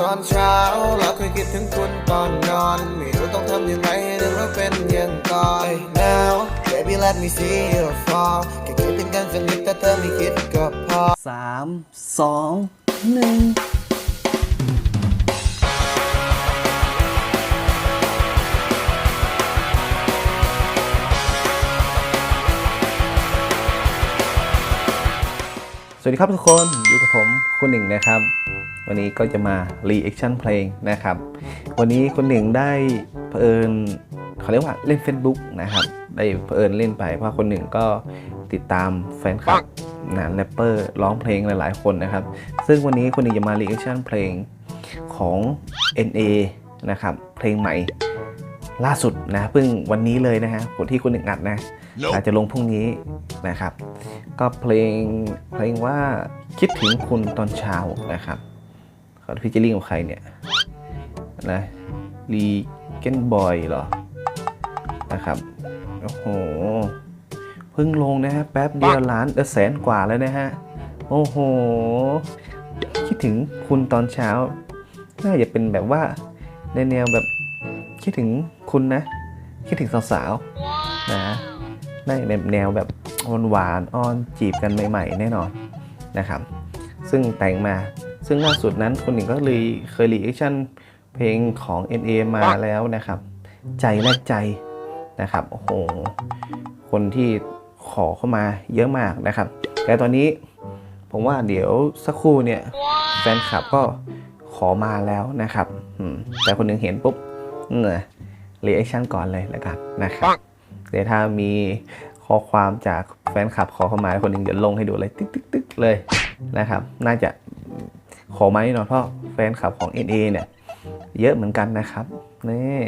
ตอนเช้าเราเคยคิดถึงคุณตอนนอน ไม่รู้ต้องทำยังไงให้เรื่องเราเป็นอย่างก่อน Now baby let me see you fall แค่คิดถึงกันสักนิดแต่เธอไม่คิดก็พอสามสองหนึ่งสวัสดีครับทุกคน อยู่กับผมคุณหนึ่งนะครับ วันนี้ก็จะมา reaction เพลงนะครับ วันนี้คุณหนึ่งได้เผอิญเขาเรียกว่าเล่น Facebook นะครับ ได้เผอิญเล่นไปเพราะคนหนึ่งก็ติดตามแฟนคลับนะแรปเปอร์ร้องเพลงหลายๆ คนนะครับ ซึ่งวันนี้คุณหนึ่งจะมา reaction เพลงของ NA นะครับเพลงใหม่ล่าสุดนะเพิ่งวันนี้เลยนะฮะผลที่คุณหนึ่งอัดนะ อาจจะลงพรุ่งนี้นะครับ ก็เพลงเพลงว่าคิดถึงคุณตอนเช้านะครับ เขาพิจิริ่งของใครเนี่ยนะรีเกนบอยเหรอ นะครับ โอ้โห เพิ่งลงนะฮะ แป๊บเดียวล้านเออแสนกว่าแล้วนะฮะ โอ้โห คิดถึงคุณตอนเช้า น่าจะเป็นแบบว่า ในแนวแบบคิดถึงคุณนะ คิดถึงสาวๆ นะได้แบบแนวแบบหวานๆอ้อนจีบกันใหม่ๆ แน่นอนนะครับ ซึ่งแต่งมา ซึ่งล่าสุดนั้นคนหนึ่งก็เลยเคยรีแอคชั่นเพลงของ NA มาแล้วนะครับ ใจแลกใจนะครับโอ้โหคนที่ขอเข้ามาเยอะมากนะครับ แต่ตอนนี้ผมว่าเดี๋ยวสักครู่เนี่ยแฟนคลับก็ขอมาแล้วนะครับแต่คนหนึ่งเห็นปุ๊บเนี่ยรีแอคชั่นก่อนเลยแล้วกันนะครับ เดี๋ยวถ้ามีข้อความจากแฟนคลับขอเข้ามาคนหนึ่งเดี๋ยวลงให้ดูเลย ติ๊กติ๊กติ๊กเลยนะครับ น่าจะ ขอมาแน่นอนเพราะแฟนคลับของ NA เนี่ย เยอะเหมือนกันนะครับนี่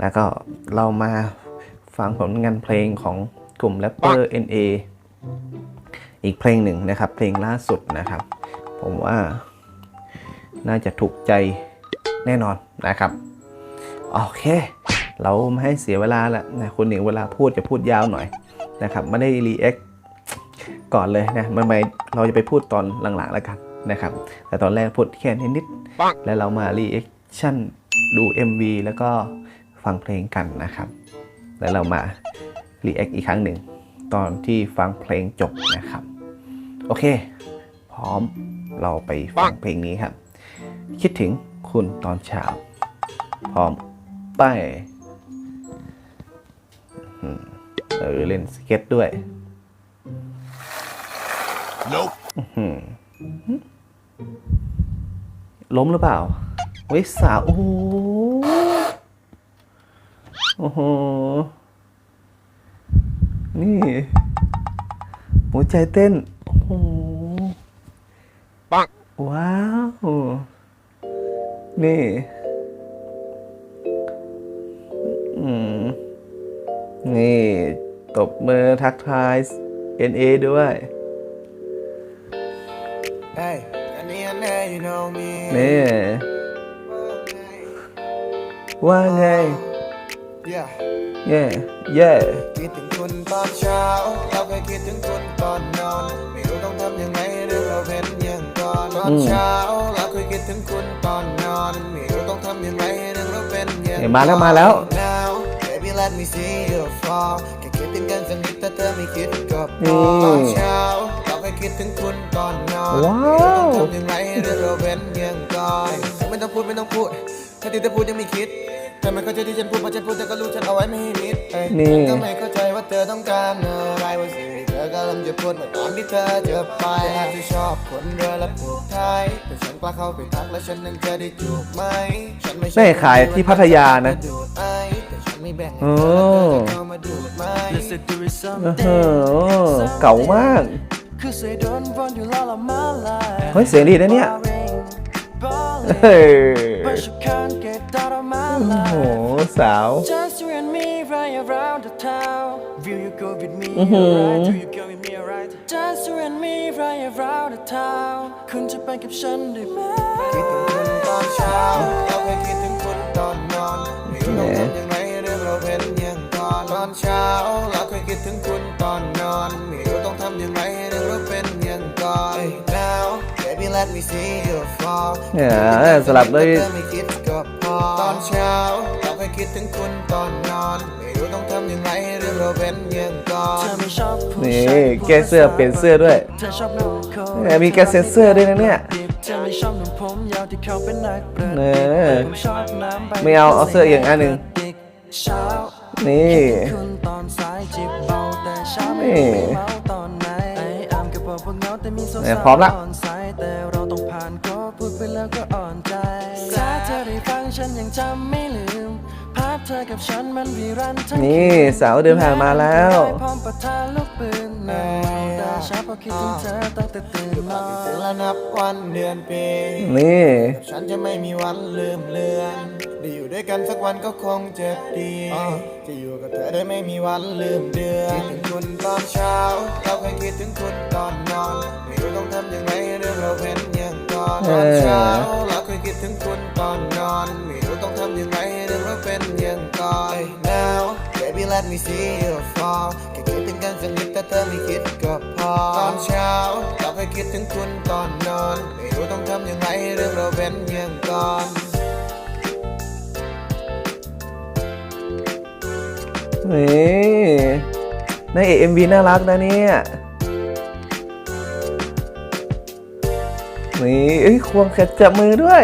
แล้วก็เรามาฟังผลงานเพลงของกลุ่มแรปเปอร์ NA อีกเพลงหนึ่งนะครับ เพลงล่าสุดนะครับ ผมว่าน่าจะถูกใจแน่นอนนะครับ โอเค เราไม่ให้เสียเวลาละนะคุณหนิงเวลาพูดจะพูดยาวหน่อยนะครับ ไม่ได้รีแอคก่อนเลยนะมันไม่เราจะไปพูดตอนหลังๆแล้วกัน นะครับ แต่ตอนแรกพูดแค่นิดๆแล้วเรามารีแอคชั่นดู MV แล้วก็ฟังเพลงกันนะครับ แล้วเรามารีแอคอีกครั้งหนึ่ง ตอนที่ฟังเพลงจบนะครับ โอเค พร้อมเราไปฟังเพลงนี้ครับ คิดถึงคุณตอนเช้า พร้อมไปอืมเออเล่นสเก็ตด้วย Nope. อืมล้มหรือเปล่าเฮ้ยสาว โอ้โห โอ้โห นี่ หัวใจเต้น โอ้โห ปังว้าว นี่ อืม นี่ ตบมือทักทาย NA ด้วย Hey อันนี้อันนี้ you know me นี่ว่าไง Yeah เย่เย่คิดถึงคุณตอนเช้า เราเคยคิดถึงคุณตอนนอน ไม่รู้ต้องทำยังไงให้เรื่องเราเป็นอย่างก่อนตอนเช้า เราเคยคิดถึงคุณตอนนอน ไม่รู้ต้องทำยังไงให้เรื่องเราเป็นอย่างเห็นมาแล้วมาแล้ว Now baby let me see you fall แค่คิดถึงกันสักนิดแต่เธอไม่คิดก็พนี่อตอนเช้าเราเคยคิดถึงคุณตอนนอนว้าวไม่รู้ต้องทำยังไงให้เรื่องเราเป็นอย่างก่อนไม่ต้องพูดไม่ต้องพูดแค่ที่จะพูดยังไม่คิดแต่ไม่เข้าใจที่ฉันพูดเพราะฉันพูดเธอก็รู้ฉันเอาไว้ไม่ให้มิดเอ้ยนี่ฉันก็ไม่เข้าใจว่าเธอต้องการอะไรว่าสิ่งที่เธอกำลังจะพูดเมื่อตอนที่เธอจะไปอาจจะชอบคนเรือและผูกไทยแต่ฉันกล้าเข้าไปทักและฉันนั้นจะได้จูบไหมฉันไม่ใช่ได้ขายที่พัทยานะดูดไอแต่ฉันไม่แบ่งให้โอ้เธอแล้วเธอจะเข้ามาดูดไหม Let's do it โอ้โห someday. เก่ามาก Cause I don't want you all of my life. เฮ้ย เสียงดีนะเนี่ย Boring, เฮ้ย but you can't get out of my โอ้โห life. สาว Just you and me right around the town. Will you go with me? Mhm. Alright? Will you go with me? Alright? Just you and me right around the town. คุณจะไปกับฉันได้ไหมคิดถึงคุณตอนเช้าเราเคยคิดถึงคุณตอนนอนไม่รู้ต้องทำยังไงให้เรื่องเราเป็นอย่างก่อนตอนเช้าเราเคยคิดถึงคุณตอนนอนไม่รู้ต้องทำยังไงให้ เรื่องเราเป็นอย่างก่อน Now baby let me see you fall เนี่ยสลับด้วยเธอไม่คิดก็พอตอนเช้าเราเคยคิดถึงคุณตอนนอนไม่รู้ต้องทำยังไงให้เรื่องเราเป็นอย่างก่อนเธอไม่ชอบผู้นี่ชายแก้เสื้อเปลี่ยนเสื้อด้วยเธอชอบหนุ่มโคแหมมีการเซ็นเซอร์ด้วยนะเนี่ยเธอไม่ชอบหนุ่มผมยาวที่เขาเป็นนักประดิษฐ์เนอผมชอบน้ำใบไม่เอาเอาเสื้ออีกอันหนึ่งเช้านี่คุณตอนสายจิบเบาแต่เช้าไม่นี่รู้ไม่เมาตอนไหน เหงาแต่มีสาวเนี่ยๆพร้อมละอ่อนสายแต่เราต้องผ่านก็พูดไปแล้วก็อ่อนใจถ้าเธอได้ฟังฉันยังจำไม่ลืมภาพเธอกับฉันมันวีรันทั้งนี่สาวเดินผ่านมาแล้วพร้อมปะทะลูกปืนในเมาแต่เช้าพอคิดถึงเธอตั้งแต่ตื่นนอถึงนแล้วนับวันเดือนปีนี่ฉันจะไม่มีวันลืมเลือนได้อยู่ด้วยกันสักวันก็คงจะดีจะอยู่กับเธอได้ไม่มีวันลืมเดือนคิดถึงคุณตอนเช้าเราเคยคิดถึงคุณตอน ตอนเช้าเราเคยคิดถึงคุณตอนนอนไม่รู้ต้องทำยังไงให้เรื่องเราเป็นอย่างก่อน Now baby let me see you fall แค่คิดถึงกันสักนิดแต่เธอไม่คิดก็พอตอนเช้าเราเคยคิดถึงคุณตอนนอนไม่รู้ต้องทำยังไงให้เรื่องเราเป็นอย่างก่อนนี่นางเอกเอ็มวีน่ารักนะเนี่ย นี่เอ้ยควงแขนจับมือด้วย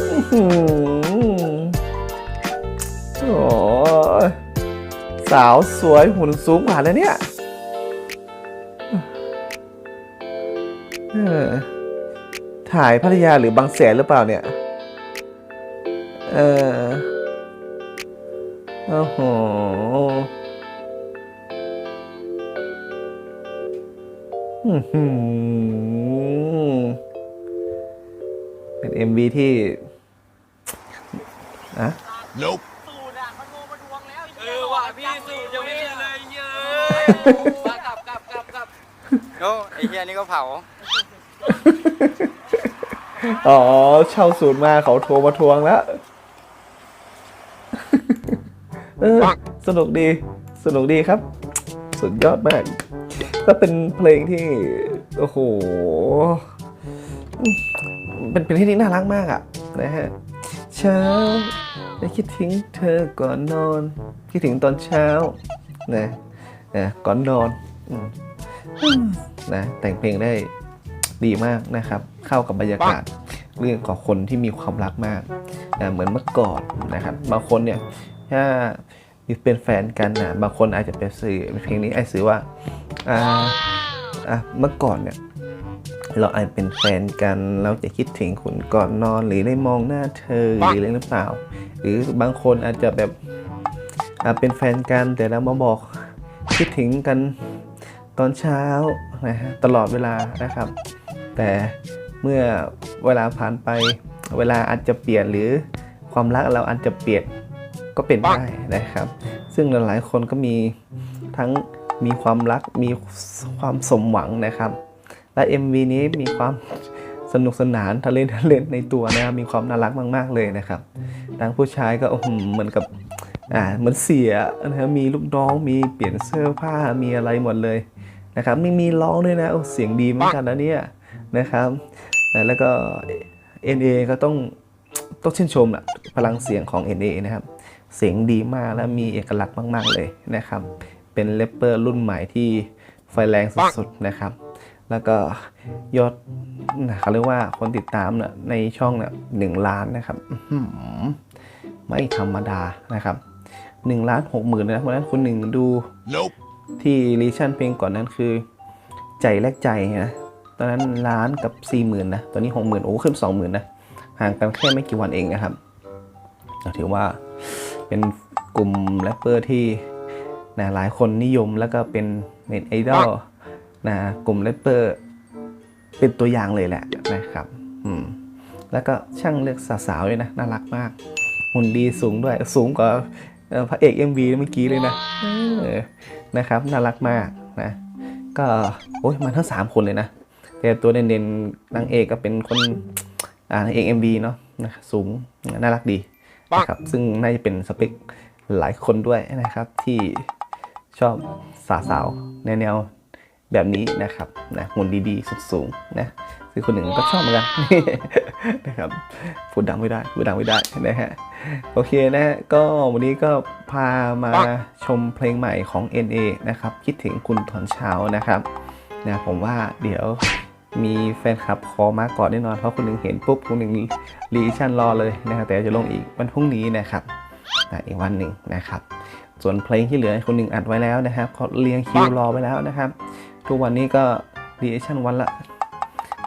อ๋อหือโอ้สาวสวยหุ่นสูงกว่าแล้วเนี่ยถ่ายพัทยาหรือบางแสนหรือเปล่าเนี่ย เออ โอ้โห อื้อหือเป็น MV ที่อะ Nope. เออว่ะพี่สูตรยังไม่ได้เลยเยอะมากลับกลับกลับกลับโอ้ไอเฮียนี่ก็เผาอ๋อ เช่าศูนย์มาเขาโทรมาทวงแล้ว เออ สนุกดี สนุกดีครับ สุดยอดมาก ก็เป็นเพลงที่โอ้โหเป็นเพลงที่น่ารักมากอะนะฮะเช้าได้คิดถึงเธอก่อนนอน คิดถึงตอนเช้านะนะก่อนนอนนะแต่งเพลงได้ดีมากนะครับ เข้ากับบรรยากาศเรื่องของคนที่มีความรักมากนะเหมือนเมื่อก่อนนะครับ บางคนเนี่ยถ้าเป็นแฟนกันนะบางคนอาจจะไปสื่อเพลงนี้ไอ้สื่อว่า อ่าอะเมื่อก่อนเนี่ยเราอาจเป็นแฟนกันเราจะคิดถึงคุณก่อนนอนหรือได้มองหน้าเธอหรืออะไรหรือเปล่า หรือบางคนอาจจะแบบอะเป็นแฟนกันแต่เรามาบอกคิดถึงกันตอนเช้านะฮะตลอดเวลานะครับ แต่เมื่อเวลาผ่านไปเวลาอาจจะเปลี่ยนหรือความรักเราอาจจะเปลี่ยนก็เป็นได้นะครับ ซึ่งหลายๆคนก็มีทั้ง มีความรักมีความสมหวังนะครับ และ MV นี้มีความสนุกสนานทะเลทะเลนในตัวนะครับมีความน่ารักมาก ๆ เลยนะครับทั้งผู้ชายก็เหมือนกับอ่าเหมือนเสียนะครับมีลูกน้องมีเปลี่ยนเสื้อผ้ามีอะไรหมดเลยนะครับไม่มีร้องด้วยนะเสียงดีเหมือนกันนะเนี่ยนะครับแล้วก็ NA ก็ต้องต้องชื่นชมอะพลังเสียงของ NA นะครับ เสียงดีมากและมีเอกลักษณ์มาก ๆ เลยนะครับ เป็นเลปเปอร์รุ่นใหม่ที่ไฟแรงสุดๆนะครับ แล้วก็ยอดนะเขาเรียกว่าคนติดตามเนี่ยในช่องเนี่ยหนึ่งล้านนะครับอื้อหือไม่ธรรมดานะครับหนึ่งล้านหกหมื่นนะวันนั้นคุณหนึ่งดู Nope. ที่รีชั่นเพลงก่อนนั้นคือ ใจแลกใจนะตอนนั้นล้านกับ4ี่หมื่นนะตอนนี้หกหมื่นโอ้ขึ้นสองหมื่นนะห่างกันแค่ไม่กี่วันเองนะครับก็ถือว่าเป็นกลุ่มแรปเปอร์ที่ นะหลายคนนิยมแล้วก็เป็นเน็ตไอดอลนะกลุ่มแรปเปอร์เป็นตัวอย่างเลยแหละนะครับอืมแล้วก็ช่างเลือกสาวๆด้วยนะน่ารักมากหุ่นดีสูงด้วยสูงกว่าเอ่อพระเอก MV เมื่อกี้เลยนะเออนะครับน่ารักมากนะก็โอ้ยมาทั้ง 3 คนเลยนะ แต่ตัวเด่นๆนางเอกก็เป็นคนอ่านางเอก MV เนาะนะครับสูงน่ารักดีนะครับซึ่งน่าจะเป็นสเปคหลายคนด้วยนะครับที่ ชอบสาวๆในแนวแบบนี้นะครับนะหุ่นดีๆสุดสูงนะคือคนหนึ่งก็ชอบเหมือนกันนะครับพูดดังไม่ได้พูดดังไม่ได้นะฮะโอเคนะฮะก็วันนี้ก็พามาชมเพลงใหม่ของ NA นะครับ คิดถึงคุณตอนเช้านะครับนะผมว่าเดี๋ยวมีแฟนคลับคอมาก่อนแน่นอน เพราะคนหนึ่งเห็นปุ๊บคนหนึ่งรีชั่นรอเลยนะครับแต่จะลงอีกวันพรุ่งนี้นะครับนะอีกวันหนึ่งนะครับ ส่วนเพลงที่เหลือคนหนึ่งอัดไว้แล้วนะครับเขาเรียงคิวรอไว้แล้วนะครับ ทุกวันนี้ก็รีแอคชั่นวันละ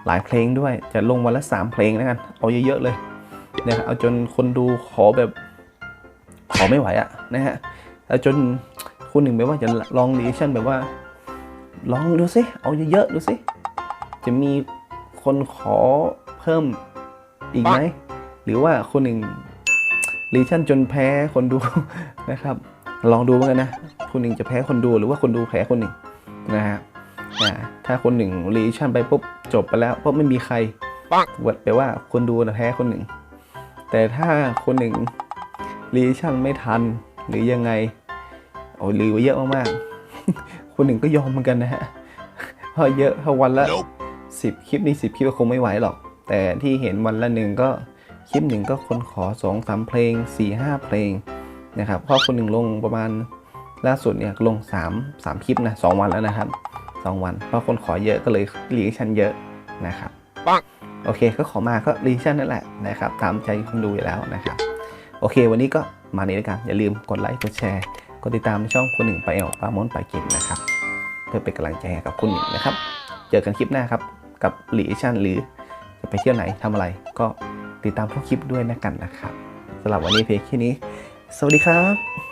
หลายเพลงด้วย จะลงวันละ 3 เพลงแล้วกัน เอาเยอะๆเลยนะครับเอาจนคนดูขอแบบขอไม่ไหวอะนะฮะเอาจนคุณหนึ่งแบบว่าจะลองรีแอคชั่นแบบว่า ลองดูสิเอาเยอะๆดูสิจะมีคนขอเพิ่มอีกไหมหรือว่าคนหนึ่งรีแอคชั่นจนแพ้คนดูนะครับ ลองดูเหมือนกันนะ คนหนึ่งจะแพ้คนดูหรือว่าคนดูแพ้คนหนึ่งนะฮะถ้าคนหนึ่งรีชั่นไปปุ๊บจบไปแล้วปุ๊บไม่มีใครวัดแปลว่าคนดูนะแพ้คนหนึ่ง แต่ถ้าคนหนึ่งรีชั่นไม่ทันหรือยังไงโอ้ยรีวเยอะมากๆ คนหนึ่งก็ยอมเหมือนกันนะฮะเพราะเยอะเพราะวันละสิบคลิปนี่สิบคลิปก็คงไม่ไหวหรอก แต่ที่เห็นวันละหนึ่งก็คลิปหนึ่งก็คนขอสองสามเพลงสี่ห้าเพลง นะครับเพราะคนหนึ่งลงประมาณล่าสุดเนี่ยลงสามสามคลิปนะสองวันแล้วนะครับสองวัน เพราะคนขอเยอะก็เลยรีแอคชั่นเยอะนะครับปังโอเคก็ขอมาก็รีแอคชั่นนั่นแหละนะครับตามใจคนดูอยู่แล้วนะครับ โอเค วันนี้ก็มานี้แล้วกันอย่าลืมกดไลค์กดแชร์กดติดตามช่องคนหนึ่งไปเอลปามอนไปกินนะครับ เพื่อเป็นกำลังใจให้กับคุณหนึ่งนะครับ เจอกันคลิปหน้าครับกับรีแอคชั่นหรือจะไปเที่ยวไหนทำอะไรก็ติดตามทุกคลิปด้วยนะกันนะครับสำหรับวันนี้เพียงแค่นี้ สวัสดีครับ